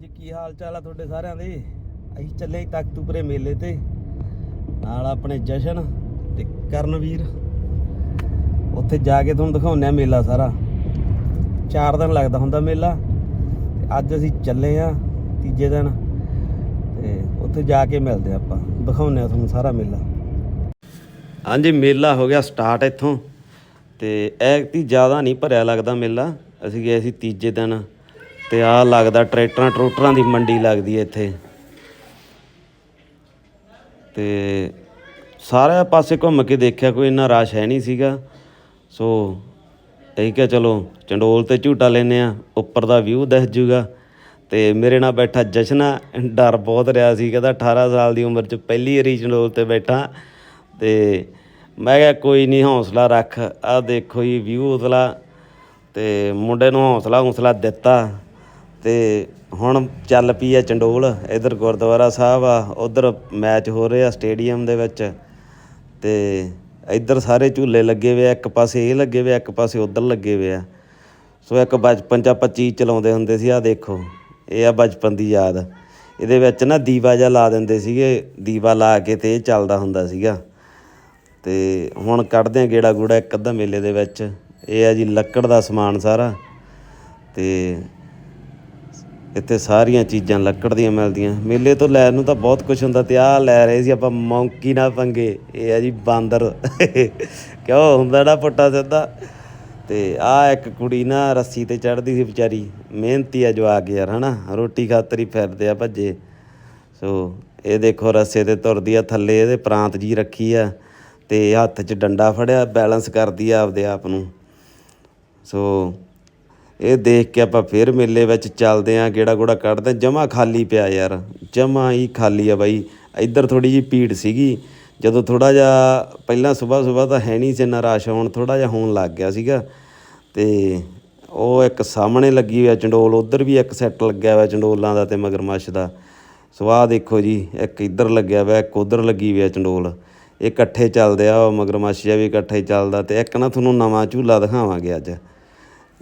ਜੀ ਕੀ ਹਾਲ ਚਾਲ ਆ ਤੁਹਾਡੇ ਸਾਰਿਆਂ ਦੇ? ਅਸੀਂ ਚੱਲੇ ਤਖਤੂਪੁਰੇ ਮੇਲੇ ਤੇ, ਨਾਲ ਆਪਣੇ ਜਸ਼ਨ ਤੇ ਕਰਨਵੀਰ। ਉੱਥੇ ਜਾ ਕੇ ਤੁਹਾਨੂੰ ਦਿਖਾਉਂਦੇ ਆ ਮੇਲਾ ਸਾਰਾ। 4 ਦਿਨ ਲੱਗਦਾ ਹੁੰਦਾ ਮੇਲਾ। ਤੇ ਅੱਜ ਅਸੀਂ ਚੱਲੇ ਆ ਤੀਜੇ ਦਿਨ। ਤੇ ਉੱਥੇ ਜਾ ਕੇ ਮਿਲਦੇ ਆ ਆਪਾਂ। ਦਿਖਾਉਂਦੇ ਆ ਤੁਹਾਨੂੰ ਸਾਰਾ ਮੇਲਾ। ਹਾਂਜੀ, ਮੇਲਾ ਹੋ ਗਿਆ ਸਟਾਰਟ ਇੱਥੋਂ। ਤੇ ਐਕਤੀ ਜ਼ਿਆਦਾ ਨਹੀਂ ਭਰਿਆ ਲੱਗਦਾ ਮੇਲਾ। ਅਸੀਂ ਗਏ ਸੀ ਤੀਜੇ ਦਿਨ। ਤੇ ਆਹ ਲੱਗਦਾ ਟਰੈਕਟਰਾਂ ਟਰੂਟਰਾਂ ਦੀ ਮੰਡੀ ਲੱਗਦੀ ਹੈ ਇੱਥੇ। ਤੇ ਸਾਰੇ ਪਾਸੇ ਘੁੰਮ ਕੇ ਦੇਖਿਆ ਕੋਈ ਇੰਨਾ ਰਸ਼ ਹੈ ਨਹੀਂ ਸੀਗਾ। ਸੋ ਇਹ ਕਿਹਾ ਚਲੋ ਚੰਡੋਲ ਤੇ ਝੂਟਾ ਲੈਨੇ ਆ ਉੱਪਰ ਦਾ ਵਿਊ ਦਿਖ ਜੂਗਾ। ਤੇ ਮੇਰੇ ਨਾਲ ਬੈਠਾ ਜਸ਼ਨਾ, ਡਰ ਬਹੁਤ ਰਿਹਾ ਸੀ, ਕਹਿੰਦਾ 18 ਸਾਲ ਦੀ ਉਮਰ 'ਚ ਪਹਿਲੀ ਵਾਰੀ ਚੰਡੋਲ ਤੇ ਬੈਠਾ। ਤੇ ਮੈਂ ਕਿਹਾ ਕੋਈ ਨਹੀਂ, ਹੌਸਲਾ ਰੱਖ ਆ ਦੇਖੋ ਜੀ ਵਿਊ ਉਤਲਾ ਤੇ ਮੁੰਡੇ ਨੂੰ ਹੌਸਲਾ ਹੌਸਲਾ ਦਿੱਤਾ। ਤੇ ਹੁਣ ਚੱਲ ਪਈ ਆ ਚੰਡੋਲ, ਇਧਰ ਗੁਰਦੁਆਰਾ ਸਾਹਿਬ ਆ, ਉਧਰ ਮੈਚ ਹੋ ਰਹੇ ਆ ਸਟੇਡੀਅਮ ਦੇ ਵਿੱਚ ਤੇ ਇੱਧਰ ਸਾਰੇ ਝੂਲੇ ਲੱਗੇ ਹੋਏ ਆ, ਇੱਕ ਪਾਸੇ ਇਹ ਲੱਗੇ ਹੋਏ ਆ, ਇੱਕ ਪਾਸੇ ਉਧਰ ਲੱਗੇ ਹੋਏ ਆ। ਸੋ ਇੱਕ ਬਚਪਨ ਚ ਆਪਾਂ ਚੀਜ਼ ਚਲਾਉਂਦੇ ਹੁੰਦੇ ਸੀ ਆ ਦੇਖੋ, ਇਹ ਆ ਬਚਪਨ ਦੀ ਯਾਦ। ਇਹਦੇ ਵਿੱਚ ਨਾ ਦੀਵਾ ਜਿਹਾ ਲਾ ਦਿੰਦੇ ਸੀਗੇ, ਦੀਵਾ ਲਾ ਕੇ ਤੇ ਇਹ ਚੱਲਦਾ ਹੁੰਦਾ ਸੀਗਾ। ਤੇ ਹੁਣ ਕੱਢਦੇ ਆ ਗੇੜਾ ਗੂੜਾ ਇੱਕ ਅੱਧਾ ਮੇਲੇ ਦੇ ਵਿੱਚ, ਇਹ ਆ ਜੀ ਲੱਕੜ ਦਾ ਸਮਾਨ ਸਾਰਾ। ਤੇ ਇੱਥੇ ਸਾਰੀਆਂ ਚੀਜ਼ਾਂ ਲੱਕੜ ਦੀਆਂ ਮਿਲਦੀਆਂ। ਮੇਲੇ ਤੋਂ ਲੈਣ ਨੂੰ ਤਾਂ ਬਹੁਤ ਕੁਝ ਹੁੰਦਾ, ਤੇ ਆਹ ਲੈ ਰਹੇ ਸੀ ਆਪਾਂ ਮੌਂਕੀ ਨਾ ਪੰਗੇ। ਇਹ ਆ ਜੀ ਬਾਂਦਰ। ਕਿਉਂ ਹੁੰਦਾ ਨਾ ਪੁੱਟਾ ਸਿੱਧਾ? ਤੇ ਆ ਇੱਕ ਕੁੜੀ ਨਾ ਰੱਸੀ ਤੇ ਚੜਦੀ ਸੀ ਵਿਚਾਰੀ। ਮਿਹਨਤੀ ਆ ਜਵਾਕ ਯਾਰ, ਹਨਾ? ਰੋਟੀ ਖਾਤਰ ਹੀ ਫਿਰਦੇ ਆ ਭੱਜੇ। ਸੋ ਇਹ ਦੇਖੋ ਰੱਸੇ ਤੇ ਤੁਰਦੀ ਆ, ਥੱਲੇ ਇਹਦੇ ਪ੍ਰਾਂਤ ਜੀ ਰੱਖੀ ਆ, ਤੇ ਹੱਥ 'ਚ ਡੰਡਾ ਫੜਿਆ, ਬੈਲੈਂਸ ਕਰਦੀ ਆ ਆਪਦੇ ਆਪ ਨੂੰ। ਸੋ ਇਹ ਦੇਖ ਕੇ ਆਪਾਂ ਫਿਰ ਮੇਲੇ ਵਿੱਚ ਚੱਲਦੇ ਆਂ, ਗੇੜਾ ਗੋੜਾ ਕੱਢਦੇ ਜਮਾ ਖਾਲੀ ਪਿਆ ਯਾਰ, ਜਮਾ ਹੀ ਖਾਲੀ ਆ ਬਾਈ। ਇੱਧਰ ਥੋੜੀ ਜੀ ਭੀੜ ਸੀਗੀ, ਜਦੋਂ ਥੋੜਾ ਜਿਹਾ ਪਹਿਲਾਂ ਸਵੇਰ ਸਵੇਰ ਤਾਂ ਹੈ ਨਹੀਂ ਸੀ ਇੰਨਾ ਰਸ਼ ਹੁਣ ਥੋੜਾ ਜਿਹਾ ਹੋਣ ਲੱਗ ਗਿਆ ਸੀਗਾ। ਤੇ ਉਹ ਇੱਕ ਸਾਹਮਣੇ ਲੱਗੀ ਹੋਇਆ ਚੰਡੋਲ, ਉਧਰ ਵੀ ਇੱਕ ਸੈੱਟ ਲੱਗਿਆ ਹੋਇਆ ਚੰਡੋਲਾਂ ਦਾ ਤੇ ਮਗਰਮੱਛ ਦਾ। ਸਵਾਹ ਦੇਖੋ ਜੀ, ਇੱਕ ਇੱਧਰ ਲੱਗਿਆ ਹੋਇਆ ਇੱਕ ਉਧਰ ਲੱਗੀ ਹੋਈ ਆ ਚੰਡੋਲ। ਇਹ ਇਕੱਠੇ ਚੱਲਦੇ ਆ, ਉਹ ਮਗਰਮੱਛ ਜਿਹਾ ਵੀ ਇਕੱਠੇ ਚੱਲਦਾ ਤੇ ਇੱਕ ਨਾ ਤੁਹਾਨੂੰ ਨਵਾਂ ਝੂਲਾ ਦਿਖਾਵਾਂਗੇ ਅੱਜ।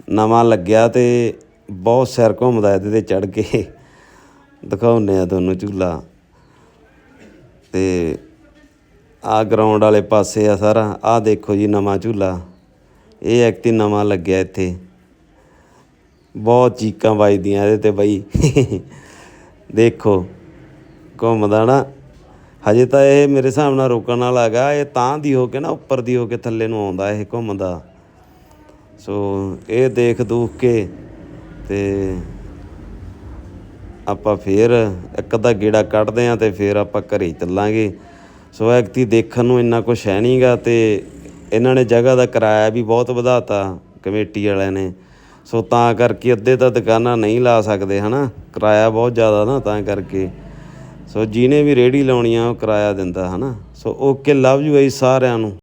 ਨਵਾਂ ਲੱਗਿਆ ਤੇ ਬਹੁਤ ਸਿਰ ਘੁੰਮਦਾ ਇਹਦੇ ਤੇ ਚੜ ਕੇ। ਦਿਖਾਉਨੇ ਆ ਤੁਹਾਨੂੰ ਝੂਲਾ। ਤੇ ਆ ਗਰਾਊਂਡ ਵਾਲੇ ਪਾਸੇ ਆ ਸਾਰਾ। ਆ ਦੇਖੋ ਜੀ ਨਵਾਂ ਝੂਲਾ। ਇਹ ਐਕਤੀ ਨਵਾਂ ਲੱਗਿਆ ਇੱਥੇ। ਬਹੁਤ ਚੀਕਾਂ ਵੱਜਦੀਆਂ ਇਹਦੇ ਤੇ ਬਈ। ਦੇਖੋ, ਘੁੰਮਦਾ ਨਾ। ਹਜੇ ਤਾਂ ਇਹ ਮੇਰੇ ਹਿਸਾਬ ਨਾਲ ਰੁਕਣ ਵਾਲਾ ਹੈਗਾ। ਇਹ ਤਾਂ ਦੀ ਹੋ ਕੇ ਨਾ, ਉੱਪਰ ਦੀ ਹੋ ਕੇ ਥੱਲੇ ਨੂੰ ਆਉਂਦਾ ਇਹ ਘੁੰਮਦਾ। ਸੋ ਇਹ ਦੇਖ ਦੂਖ ਕੇ ਤੇ ਆਪਾਂ ਫੇਰ ਇੱਕ ਅੱਧਾ ਗੇੜਾ ਕੱਢਦੇ ਆਂ ਤੇ ਫੇਰ ਆਪਾਂ ਘਰੇ ਚੱਲਾਂਗੇ। ਸੋ ਐਕਤੀ ਦੇਖਣ ਨੂੰ ਇੰਨਾ ਕੁਝ ਹੈ ਨਹੀਂਗਾ ਤੇ ਇਹਨਾਂ ਨੇ ਜਗ੍ਹਾ ਦਾ ਕਿਰਾਇਆ ਵੀ ਬਹੁਤ ਵਧਾਤਾ ਕਮੇਟੀ ਵਾਲਿਆਂ ਨੇ। ਸੋ ਤਾਂ ਕਰਕੇ ਅੱਧੇ ਤਾਂ ਦੁਕਾਨਾਂ ਨਹੀਂ ਲਾ ਸਕਦੇ, ਹਨਾ? ਕਿਰਾਇਆ ਬਹੁਤ ਜ਼ਿਆਦਾ ਨਾ ਤਾਂ ਕਰਕੇ। ਸੋ ਜਿਹਨੇ ਵੀ ਰੇੜੀ ਲਾਉਣੀ ਆ ਉਹ ਕਿਰਾਇਆ ਦਿੰਦਾ, ਹਨਾ? So okay, love you guys ਸਾਰਿਆਂ ਨੂੰ।